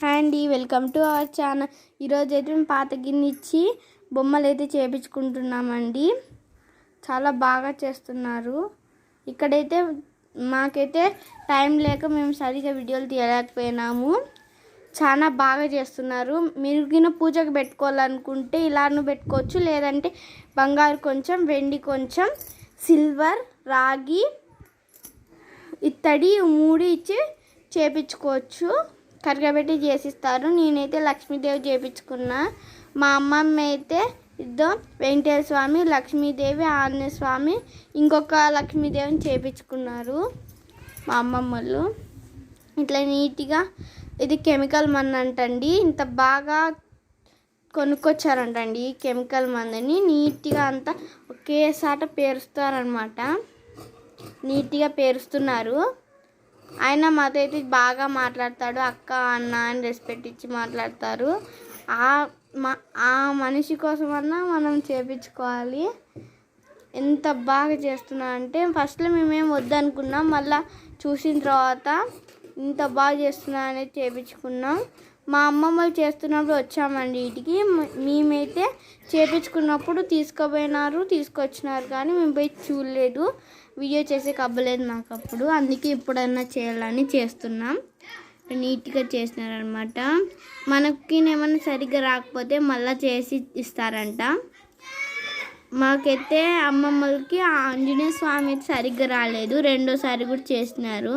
Handy అండి welcome to our channel. ఈరోజు అయితే మేము పాత గిన్నె ఇచ్చి బొమ్మలు అయితే చేపించుకుంటున్నామండి. చాలా బాగా చేస్తున్నారు. ఇక్కడైతే మాకైతే టైం లేక మేము సరిగా వీడియోలు తీయలేకపోయినాము. చాలా బాగా చేస్తున్నారు. మీరు గిన పూజకు పెట్టుకోవాలనుకుంటే ఇలాను పెట్టుకోవచ్చు. లేదంటే బంగారు కొంచెం వెండి కొంచెం సిల్వర్ రాగి ఇత్తడి మూడు ఇచ్చి చేపించుకోవచ్చు. కరగబెట్టి చేసిస్తారు. నేనైతే లక్ష్మీదేవి చేపించుకున్నా. మా అమ్మమ్మ అయితే ఇద్దో వెంకటేశ్వర స్వామి లక్ష్మీదేవి ఆంజనేయ స్వామి ఇంకొక లక్ష్మీదేవిని చేపించుకున్నారు మా అమ్మమ్మలు. ఇట్లా నీట్గా ఇది కెమికల్ మందు అంటండి. ఇంత బాగా కొనుక్కొచ్చారంటండి ఈ కెమికల్ మందుని. నీట్గా అంతా ఒకేసాట పేరుస్తారనమాట నీట్గా పేరుస్తున్నారు. ఆయన మాతో అయితే బాగా మాట్లాడతాడు అక్క అన్న అని రెస్పెక్ట్ ఇచ్చి మాట్లాడతారు. ఆ మా ఆ మనిషి కోసమన్నా మనం చేపించుకోవాలి. ఎంత బాగా చేస్తున్నా అంటే ఫస్ట్లో మేమేం వద్దనుకున్నాం మళ్ళీ చూసిన తర్వాత ఇంత బాగా చేస్తున్నా అనేది చేపించుకున్నాం. మా అమ్మమ్మలు చేస్తున్నప్పుడు వచ్చామండి వీటికి మేమైతే చేపించుకున్నప్పుడు తీసుకుపోయినారు తీసుకొచ్చినారు కానీ మేము పోయి చూడలేదు. వీడియో చేసే కబ్బలేదు నాకు అప్పుడు అందుకే ఇప్పుడన్నా చేయాలని చేస్తున్నాం. నీట్గా చేసినారనమాట మనకి ఏమైనా సరిగ్గా రాకపోతే మళ్ళీ చేసి ఇస్తారంట. మాకైతే అమ్మమ్మలకి ఆ ఆంజనేయ స్వామి అయితే సరిగ్గా రాలేదు. రెండోసారి కూడా చేసినారు.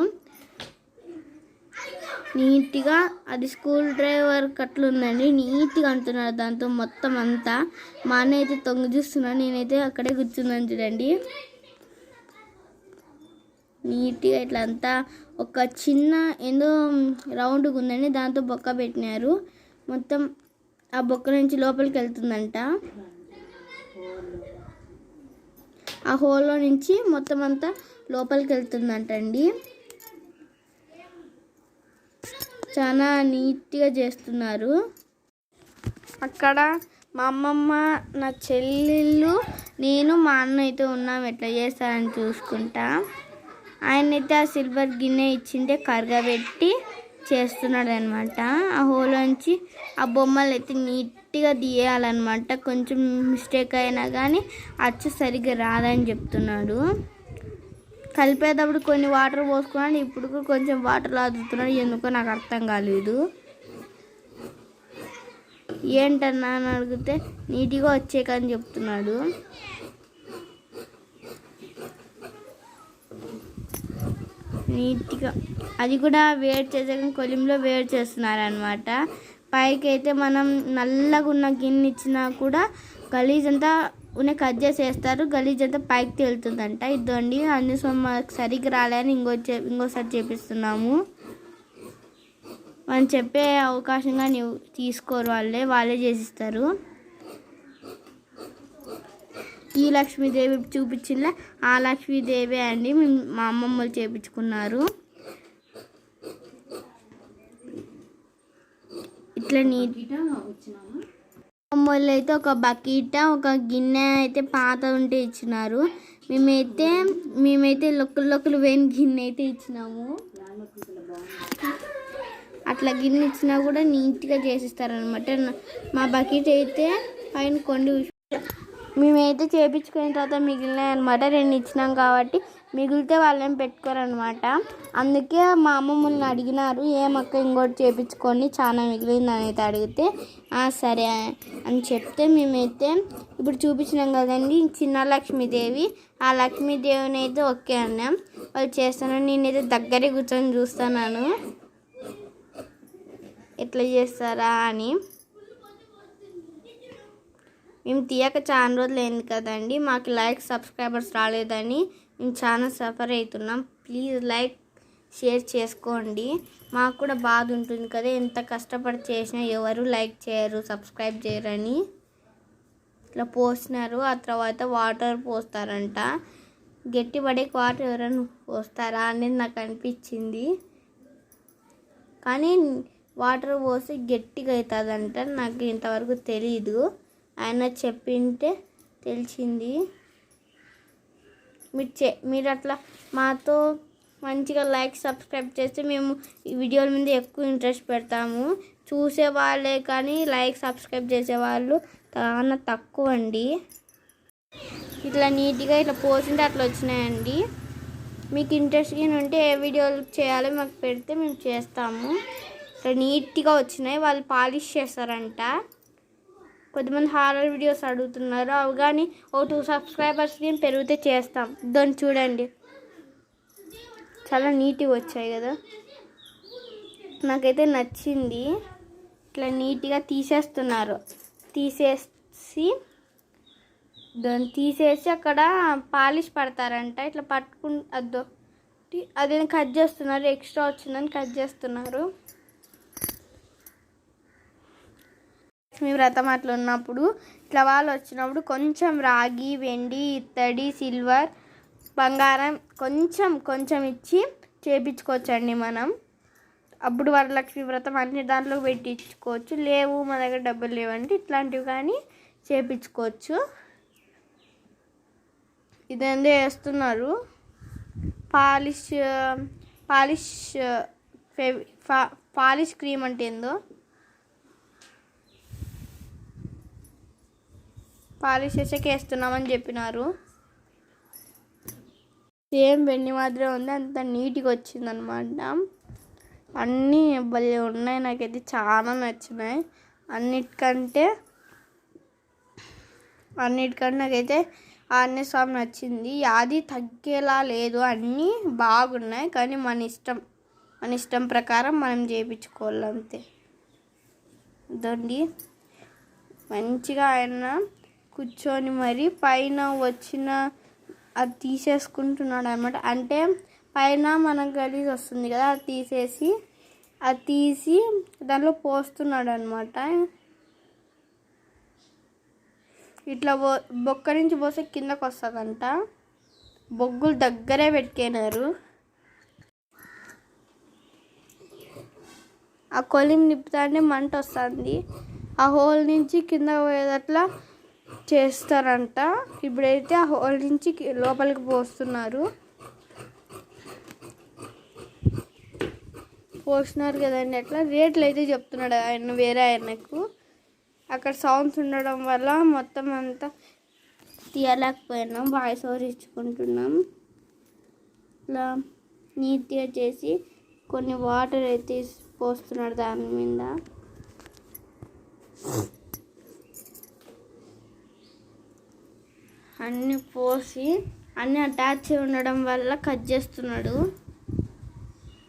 నీట్గా అది స్కూల్ డ్రైవర్ కట్లు ఉందండి నీట్గా అంటున్నారు దాంతో మొత్తం అంతా. మా అన్న అయితే తొంగి చూస్తున్నాను నేనైతే అక్కడే కూర్చున్నాను చూడండి. నీట్గా ఇట్లా అంతా ఒక చిన్న ఏదో రౌండ్గా ఉందండి దాంతో బొక్క పెట్టినారు. మొత్తం ఆ బొక్క నుంచి లోపలికి వెళ్తుందంట. ఆ హోల్లో నుంచి మొత్తం అంతా లోపలికి వెళ్తుందంట అండి చాలా నీట్గా చేస్తున్నారు. అక్కడ మా అమ్మమ్మ నా చెల్లెళ్ళు నేను మా అన్న అయితే ఉన్నాం. ఎట్లా చేస్తారని చూసుకుంటా. ఆయన అయితే ఆ సిల్వర్ గిన్నె ఇచ్చింటే కరగబెట్టి చేస్తున్నాడు అనమాట ఆ హోలోంచి ఆ బొమ్మలు అయితే నీట్గా తీయాలన్నమాట. కొంచెం మిస్టేక్ అయినా కానీ అచ్చు సరిగ్గా రాదని చెప్తున్నాడు. కలిపేటప్పుడు కొన్ని వాటర్ పోసుకున్నాడు ఇప్పుడు కొంచెం వాటర్ లాదుతున్నాడు. ఎందుకో నాకు అర్థం కాలేదు. ఏంటన్నా అని అడిగితే నీట్గా వచ్చేకని చెప్తున్నాడు. నీట్గా. అది కూడా వేడి చేసాక కొలిమిలో వేడి చేస్తున్నారు అనమాట పైకి అయితే మనం నల్లగా ఉన్న గిన్నె ఇచ్చినా కూడా గలీజ్ అంతా ఉన్న కట్ చేసేస్తారు. గలీజ్ అంతా పైకి తేలుతుందంట. ఇద్దండి అన్ని మాకు సరిగ్గా రాలేని ఇంకో చే- ఇంకోసారి చేపిస్తున్నాము. మనం చెప్పే అవకాశంగా నీవు తీసుకోరు వాళ్ళే వాళ్ళే చేసిస్తారు. ఈ లక్ష్మీదేవి చూపించిన ఆ లక్ష్మీదేవి అండి మేము- మా అమ్మమ్మలు చేపించుకున్నారు. ఇట్లా నీట్ అమ్మోళ్ళు అయితే ఒక బకెట్ ఒక గిన్నె అయితే పాత ఉంటే ఇచ్చినారు. మేమైతే మేమైతే లొక్కలు లొక్కలు వేని గిన్నె అయితే ఇచ్చినాము. అట్లా గిన్నె ఇచ్చినా కూడా నీట్గా చేసిస్తారనమాట మా బకెట్ అయితే పైన కొండ మేమైతే చేపించుకున్న తర్వాత మిగిలినాయి అనమాట రెండు ఇచ్చినాం కాబట్టి మిగిలితే వాళ్ళేం పెట్టుకోరనమాట అందుకే మా అమ్మమ్మల్ని అడిగినారు ఏమక్క ఇంకోటి చేపించుకొని చాలా మిగిలిందని అయితే అడిగితే సరే అని చెప్తే మేమైతే ఇప్పుడు చూపించినాం కదండి చిన్న లక్ష్మీదేవి. ఆ లక్ష్మీదేవిని అయితే ఓకే అన్నాం. వాళ్ళు చేస్తాను నేనైతే దగ్గరే కూర్చొని చూస్తున్నాను. ఎట్లా చేస్తారా అని. మేము తీయక చాలా రోజులు అయింది కదండి. మాకు లైక్ సబ్స్క్రైబర్స్ రాలేదని మేము చాలా సఫర్ అవుతున్నాం. ప్లీజ్ లైక్ షేర్ చేసుకోండి. మాకు కూడా బాధ ఉంటుంది కదా ఎంత కష్టపడి చేసినా ఎవరు లైక్ చేయరు సబ్స్క్రైబ్ చేయరని. ఇట్లా పోసినారు ఆ తర్వాత వాటర్ పోస్తారంట. గట్టి పడే వాటర్ ఎవరైనా పోస్తారా అనేది నాకు అనిపించింది. కానీ వాటర్ పోసి గట్టిగా అవుతుందంట నాకు ఇంతవరకు తెలీదు. ఆయన చెప్పింటే తెలిసింది. మీరు చె మీరు అట్లా మాతో మంచిగా లైక్ సబ్స్క్రైబ్ చేస్తే మేము ఈ వీడియోల మీద ఎక్కువ ఇంట్రెస్ట్ పెడతాము. చూసేవాళ్ళే కానీ లైక్ సబ్స్క్రైబ్ చేసే వాళ్ళు చాలా తక్కువ అండి. ఇట్లా నీట్గా ఇట్లా పోసింటే అట్లా వచ్చినాయండి. మీకు ఇంట్రెస్ట్ కానీ ఉంటే ఏ వీడియోలు చేయాలో మాకు పెడితే మేము చేస్తాము. ఇట్లా నీట్గా వచ్చినాయి. వాళ్ళు పాలిష్ చేస్తారంట. కొద్దిమంది హారర్ వీడియోస్ అడుగుతున్నారు. అవి కానీ ఓ టూ సబ్స్క్రైబర్స్ పెరిగితే చేస్తాం. దాన్ని చూడండి. చాలా నీట్గా వచ్చాయి కదా. నాకైతే నచ్చింది. ఇట్లా నీట్గా తీసేస్తున్నారు. తీసేసి దాన్ని తీసేసి అక్కడ పాలిష్ పడతారంట. ఇట్లా పట్టుకు అద్దో అదే కట్ చేస్తున్నారు. ఎక్స్ట్రా వచ్చిందని కట్ చేస్తున్నారు. లక్ష్మీ వ్రతం అట్లా ఉన్నప్పుడు ఇట్లా వాళ్ళు వచ్చినప్పుడు కొంచెం రాగి వెండి ఇత్తడి సిల్వర్ బంగారం కొంచెం కొంచెం ఇచ్చి చేపించుకోవచ్చండి మనం. అప్పుడు వరలక్ష్మి వ్రతం అన్ని దాంట్లో పెట్టించుకోవచ్చు. లేవు మన దగ్గర డబ్బులు లేవంటే ఇట్లాంటివి కానీ చేపించుకోవచ్చు. ఇదేందో వేస్తున్నారు. పాలిష్ పాలిష్ ఫెవి పాలిష్ క్రీమ్ అంటే ఏందో? పాలిష్ చేసాక వేస్తున్నామని చెప్పినారు. సేమ్ వెండి మాదిరే ఉంది. అంత నీట్గా వచ్చిందనమాట అన్నీ భలే ఉన్నాయి. నాకైతే చాలా నచ్చినాయి. అన్నిటికంటే అన్నిటికంటే నాకైతే ఆంజనేయ స్వామి నచ్చింది. అది తగ్గేలా లేదు. అన్నీ బాగున్నాయి. కానీ మన ఇష్టం మన ఇష్టం ప్రకారం మనం చేయించుకోవాలి అంతే దండి మంచిగా ఆయన కూర్చొని మరి పైన వచ్చిన అది తీసేసుకుంటున్నాడు అనమాట అంటే పైన మనం గలీజ్ వస్తుంది కదా అది తీసేసి అది తీసి దానిలో పోస్తున్నాడు అనమాట ఇట్లా పో బొక్క నుంచి పోస్తే కిందకు వస్తుందంట. బొగ్గులు దగ్గరే పెట్టుకున్నారు. ఆ కొలిం నిప్పుతాంటే మంట వస్తుంది. ఆ హోల్ నుంచి కింద పోయేదట్లా చేస్తారంట. ఇప్పుడైతే ఆ హోల్ నుంచి లోపలికి పోస్తున్నారు. పోస్తున్నారు కదండి. అట్లా రేట్లు అయితే చెప్తున్నాడు ఆయన వేరే ఆయనకు. అక్కడ సౌండ్స్ ఉండడం వల్ల మొత్తం అంతా తీయలేకపోయినాం. Voice over ఇచ్చుకుంటున్నాం. ఇట్లా నీట్గా చేసి కొన్ని వాటర్ అయితే పోస్తున్నాడు దాని మీద. అన్నీ పోసి అన్నీ అటాచ్ ఉండడం వల్ల కట్ చేస్తున్నాడు.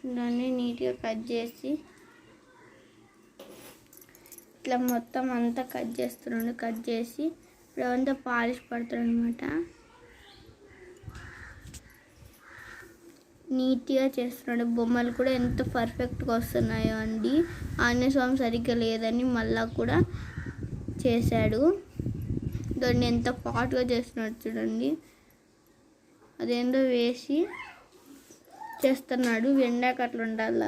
దాన్ని నీట్గా కట్ చేసి ఇట్లా మొత్తం అంతా కట్ చేస్తున్నాడు. కట్ చేసి ఇప్పుడు అంతా పాలిష్ పడుతున్నాడు అనమాట నీట్గా చేస్తున్నాడు. బొమ్మలు కూడా ఎంత పర్ఫెక్ట్గా వస్తున్నాయో అండి. ఆంజనేయ స్వామి సరిగ్గా లేదని మళ్ళా కూడా చేశాడు. దాన్ని ఎంత పాటుగా చేస్తున్నాడు చూడండి. అదేందో వేసి చేస్తున్నాడు ఎండాక అట్లా ఉండాల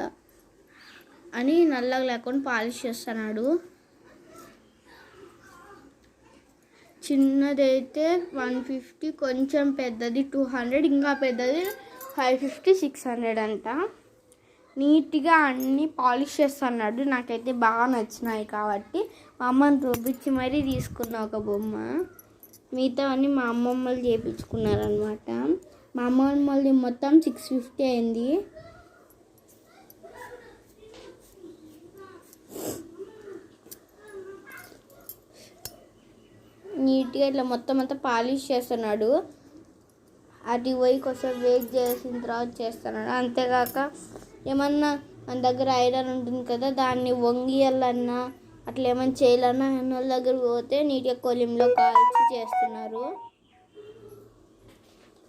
అని నల్లగా లేకుండా పాలిష్ చేస్తున్నాడు. చిన్నదైతే వన్ ఫిఫ్టీ కొంచెం పెద్దది టూ హండ్రెడ్ ఇంకా పెద్దది ఫైవ్ ఫిఫ్టీ సిక్స్ హండ్రెడ్ అంట. నీట్గా అన్నీ పాలిష్ చేస్తున్నాడు. నాకైతే బాగా నచ్చినాయి కాబట్టి మా అమ్మని రూపించి మరీ తీసుకున్న ఒక బొమ్మ? మిగతా అన్నీ మా అమ్మమ్మలు చేయించుకున్నారనమాట మా అమ్మమ్మలది మొత్తం సిక్స్ ఫిఫ్టీ అయింది. నీట్గా ఇట్లా మొత్తం అంతా పాలిష్ చేస్తున్నాడు. అది పోయి కొంచెం వెయిట్ చేసిన తర్వాత చేస్తున్నాడు. అంతేకాక ఏమన్నా మన దగ్గర ఐరన్ ఉంటుంది కదా దాన్ని వంగియాలన్నా అట్లా ఏమైనా చేయాలన్నా వాళ్ళ దగ్గర పోతే నీట్గా కొలింలో కాల్చి చేస్తున్నారు.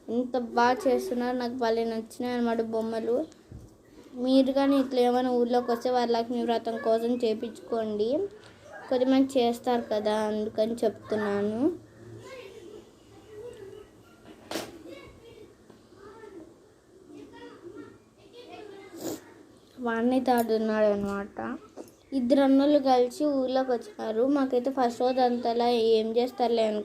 ఎంత బాగా చేస్తున్నారు. నాకు భలే నచ్చినాయి అనమాట బొమ్మలు. మీరు కానీ ఇట్లా ఏమైనా ఊర్లోకి వస్తే వరలక్ష్మి వ్రతం కోసం చేపించుకోండి. కొద్దిమంది చేస్తారు కదా అందుకని చెప్తున్నాను. వాడిని తాడుతున్నాడు అనమాట ఇద్దరు అన్నోళ్ళు కలిసి ఊర్లోకి వచ్చినారు మాకైతే ఫస్ట్ రోజు అంతలా ఏం చేస్తారులే అనుకో